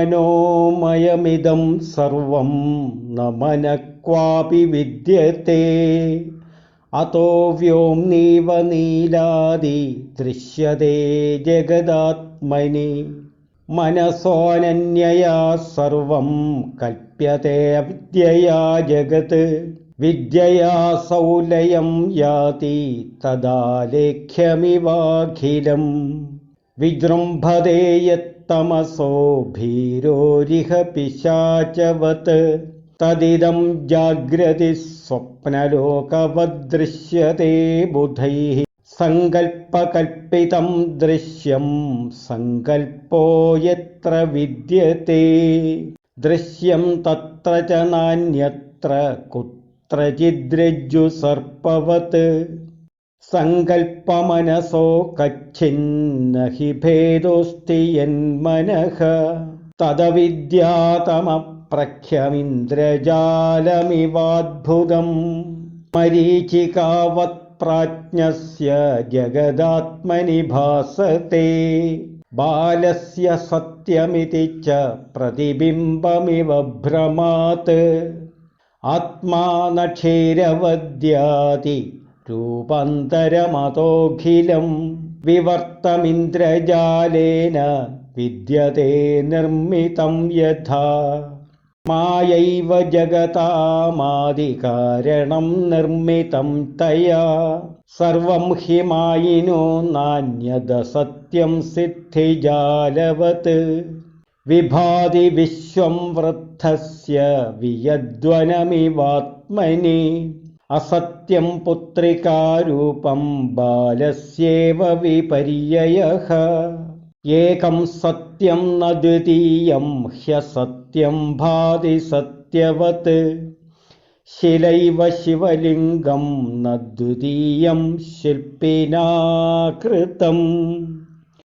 മനോമയമിദം സർവം നമന ക്വാപി വിദ്യത്തെ. അതോ വ്യോംനീവ നീലാദി ദൃശ്യതേ ജഗദാത്മനി. മനസോനന്യയാ സർവം കൽപ്യത്തെ വിദ്യയാ ജഗത്. വിദ്യയാ സൗലയം യാതി തദാ ലേഖ്യമിവാഖിലം വിജൃംഭതേ तमसो भीरोरिह पिशाचवत्। तदिदं जाग्रति स्वप्नलोकवद्दृश्यते बुधैः। सङ्कल्पकल्पितं दृश्यं सङ्कल्पो यत्र विद्यते। दृश्यं तत्र च नान्यत्र कुत्रचिद्रज्जुसर्पवत्। സങ്കൽപ്പമനസോ കച്ഛിന്ന ഹി ഭേദോസ്തി യന്മനഃ തദവിദ്യാതമപ്രഖ്യമിന്ദ്രജാലമിവാദ്ഭുതം. മരീചികാവത് പ്രാജ്ഞസ്യ ജഗദാത്മനി ഭാസത്തെ ബാലസ്യ സത്യമിതി ച പ്രതിബിംബമിവ ഭ്രമാത്. ആത്മാനക്ഷീരവദ്യാതി രൂപാന്തരമതോഖിലം വിവർത്തമിന്ദ്രജാലേന വിദ്യത്തെ നിർമ്മിതം യഥാ. മായൈവ ജഗതാമാദികാരണം നിർമ്മിതം തയാ. സർവം ഹി മായിനോ നാന്യത സത്യം സിദ്ധിജാലവത്. വിഭാതി വിശ്വം വൃദ്ധസ്യ വിയദ്വനമിവാത്മനി. അസത്യം പുത്രികാരൂപം ബാലസ്യേവ വിപര്യയഃ ഏകം സത്യം ന ദ്വിതീയം ഹ്യസത്യം ഭാതി സത്യവത്. ശിലൈവ ശിവലിംഗം ന ദ്വിതീയം ശില്പിനാ കൃതം